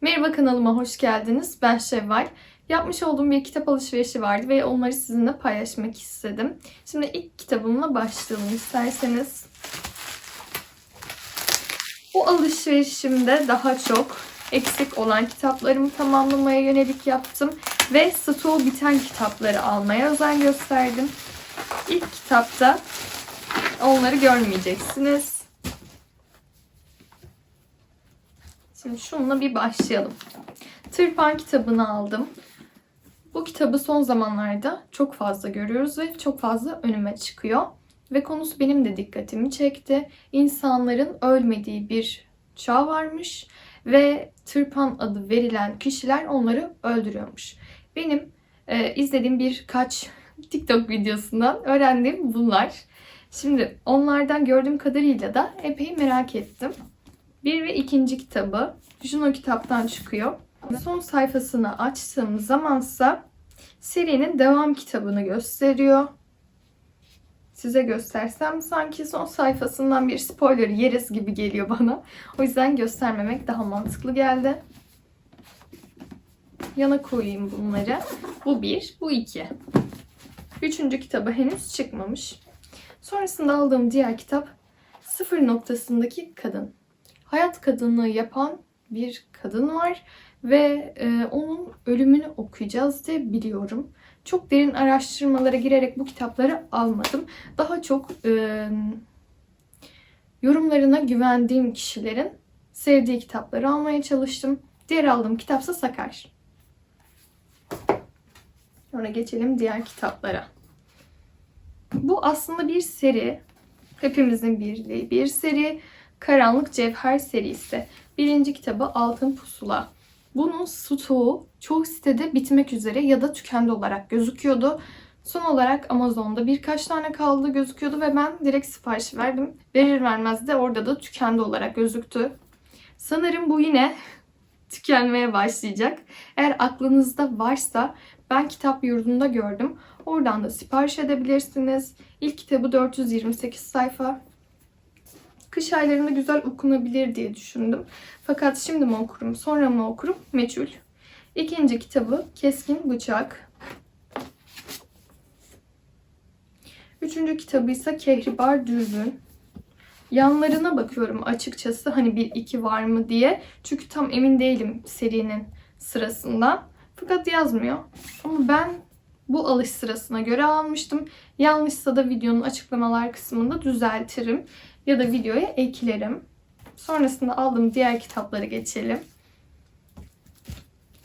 Merhaba kanalıma hoş geldiniz. Ben Şevval. Yapmış olduğum bir kitap alışverişi vardı ve onları sizinle paylaşmak istedim. Şimdi ilk kitabımla başlayalım isterseniz. Bu alışverişimde daha çok eksik olan kitaplarımı tamamlamaya yönelik yaptım ve stoğu biten kitapları almaya özen gösterdim. İlk kitapta onları görmeyeceksiniz. Şimdi şununla bir başlayalım. Tırpan kitabını aldım. Bu kitabı son zamanlarda çok fazla görüyoruz ve çok fazla önüme çıkıyor. Ve konusu benim de dikkatimi çekti. İnsanların ölmediği bir çağ varmış ve tırpan adı verilen kişiler onları öldürüyormuş. Benim e, izlediğim birkaç TikTok videosundan öğrendiğim bunlar. Şimdi onlardan gördüğüm kadarıyla da epey merak ettim. Bir ve ikinci kitabı Juno kitaptan çıkıyor. Son sayfasını açtığım zamansa serinin devam kitabını gösteriyor. Size göstersem sanki son sayfasından bir spoiler yeriz gibi geliyor bana. O yüzden göstermemek daha mantıklı geldi. Yana koyayım bunları. Bu bir, bu iki. Üçüncü kitabı henüz çıkmamış. Sonrasında aldığım diğer kitap Sıfır Noktasındaki Kadın. Hayat kadınlığı yapan bir kadın var ve e, onun ölümünü okuyacağız diye biliyorum. Çok derin araştırmalara girerek bu kitapları almadım. Daha çok e, yorumlarına güvendiğim kişilerin sevdiği kitapları almaya çalıştım. Diğer aldığım kitapsa Sakar. Sonra geçelim diğer kitaplara. Bu aslında bir seri. Hepimizin birliği bir seri. Karanlık Cevher serisi. Birinci kitabı Altın Pusula. Bunun stoğu çoğu sitede bitmek üzere ya da tükendi olarak gözüküyordu. Son olarak Amazon'da birkaç tane kaldı gözüküyordu ve ben direkt sipariş verdim. Verir vermez de orada da tükendi olarak gözüktü. Sanırım bu yine tükenmeye başlayacak. Eğer aklınızda varsa ben kitap yurdunda gördüm. Oradan da sipariş edebilirsiniz. İlk kitabı 428 sayfa. Kış aylarında güzel okunabilir diye düşündüm. Fakat şimdi mi okurum, sonra mı okurum meçhul. İkinci kitabı Keskin Bıçak. Üçüncü kitabı ise Kehribar Dürbün. Yanlarına bakıyorum açıkçası hani bir iki var mı diye. Çünkü tam emin değilim serinin sırasında. Fakat yazmıyor. Ama ben bu alış sırasına göre almıştım. Yanlışsa da videonun açıklamalar kısmında düzeltirim ya da videoya eklerim. Sonrasında aldığım diğer kitaplara geçelim.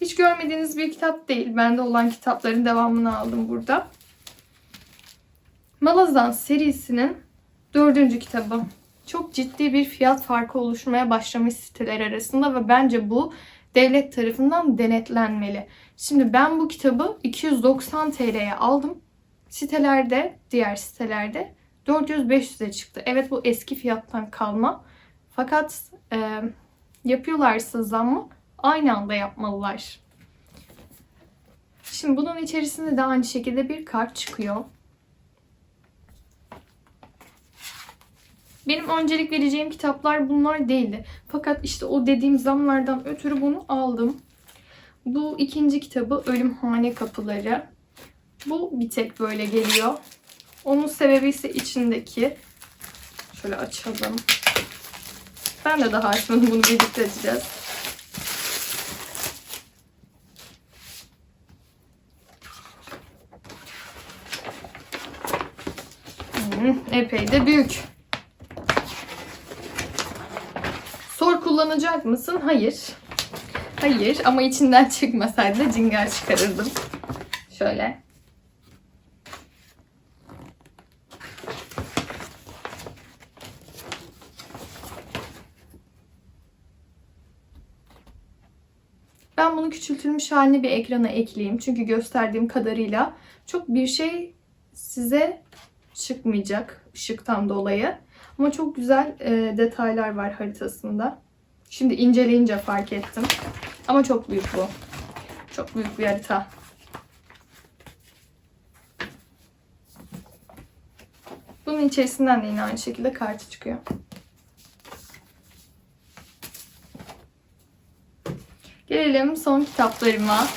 Hiç görmediğiniz bir kitap değil. Bende olan kitapların devamını aldım burada. Malazan serisinin dördüncü kitabı. Çok ciddi bir fiyat farkı oluşmaya başlamış siteler arasında ve bence bu devlet tarafından denetlenmeli. Şimdi ben bu kitabı 290 TL'ye aldım. Sitelerde, diğer sitelerde 400-500'e çıktı. Evet bu eski fiyattan kalma. Fakat e, yapıyorlarsa zammı aynı anda yapmalılar. Şimdi bunun içerisinde de aynı şekilde bir kart çıkıyor. Benim öncelik vereceğim kitaplar bunlar değildi. Fakat işte o dediğim zamlardan ötürü bunu aldım. Bu ikinci kitabı Ölümhane Kapıları. Bu bir tek böyle geliyor. Onun sebebi ise içindeki. Şöyle açalım. Ben de daha açmadım. Bunu birlikte. Hmm, epey de büyük. Sor kullanacak mısın? Hayır. Hayır ama içinden çıkmasaydı cingar çıkarırdım. Şöyle. Ben bunu küçültülmüş halini bir ekrana ekleyeyim. Çünkü gösterdiğim kadarıyla çok bir şey size çıkmayacak ışıktan dolayı. Ama çok güzel e, detaylar var haritasında. Şimdi inceleyince fark ettim. Ama çok büyük bu. Çok büyük bir harita. Bunun içerisinden de yine aynı şekilde kartı çıkıyor. Gelelim son kitaplarıma.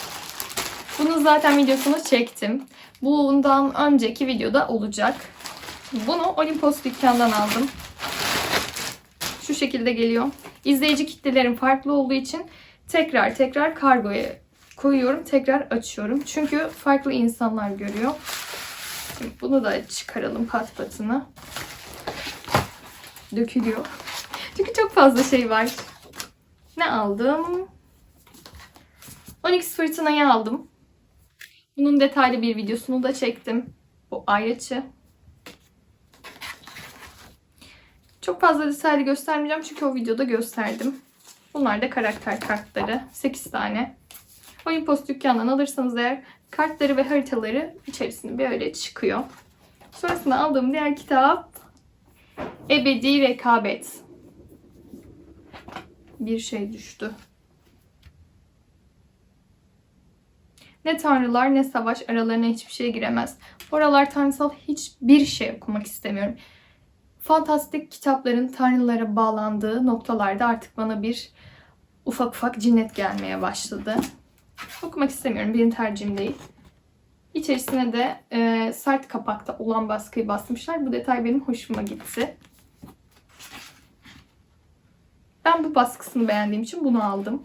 Bunu zaten videosunu çektim. Bundan önceki videoda olacak. Bunu Olimpos dükkanından aldım. Şu şekilde geliyor. İzleyici kitlelerim farklı olduğu için tekrar tekrar kargoya koyuyorum. Tekrar açıyorum. Çünkü farklı insanlar görüyor. Bunu da çıkaralım pat patını. Dökülüyor. Çünkü çok fazla şey var. Ne aldım? Onyx fırtınayı aldım. Bunun detaylı bir videosunu da çektim. Bu ayraçı. Çok fazla detaylı göstermeyeceğim çünkü o videoda gösterdim. Bunlar da karakter kartları. 8 tane. Olympos dükkanından alırsanız eğer kartları ve haritaları içerisinde böyle çıkıyor. Sonrasında aldığım diğer kitap Ebedi Rekabet. Bir şey düştü. Ne tanrılar ne savaş aralarına hiçbir şey giremez. Oralar tanrısal hiçbir şey okumak istemiyorum. Fantastik kitapların tanrılara bağlandığı noktalarda artık bana bir ufak ufak cinnet gelmeye başladı. Okumak istemiyorum. Benim tercihim değil. İçerisine de e, sert kapakta olan baskıyı basmışlar. Bu detay benim hoşuma gitti. Ben bu baskısını beğendiğim için bunu aldım.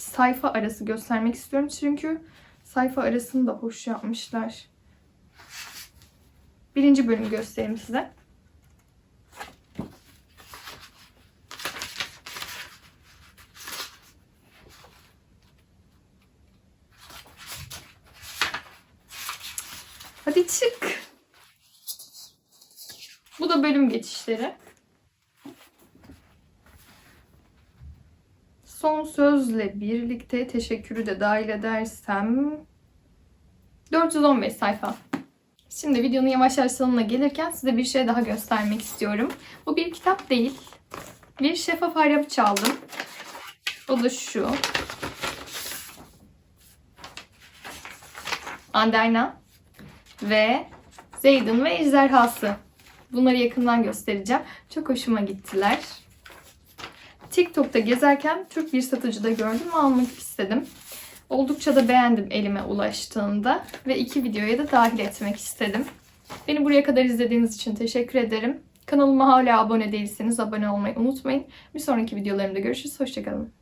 Sayfa arası göstermek istiyorum çünkü sayfa arasını da hoş yapmışlar. Birinci bölümü göstereyim size. Hadi çık. Bu da bölüm geçişleri. Son sözle birlikte teşekkürü de dahil edersem 415 sayfa. Şimdi videonun yavaş yavaş sonuna gelirken size bir şey daha göstermek istiyorum. Bu bir kitap değil. Bir şeffaf araba çaldım. O da şu. Anderna ve Zeydan ve Ejderhası. Bunları yakından göstereceğim. Çok hoşuma gittiler. TikTok'ta gezerken Türk bir satıcıda gördüm ve almak istedim. Oldukça da beğendim elime ulaştığında ve iki videoya da dahil etmek istedim. Beni buraya kadar izlediğiniz için teşekkür ederim. Kanalıma hala abone değilseniz abone olmayı unutmayın. Bir sonraki videolarımda görüşürüz. Hoşçakalın.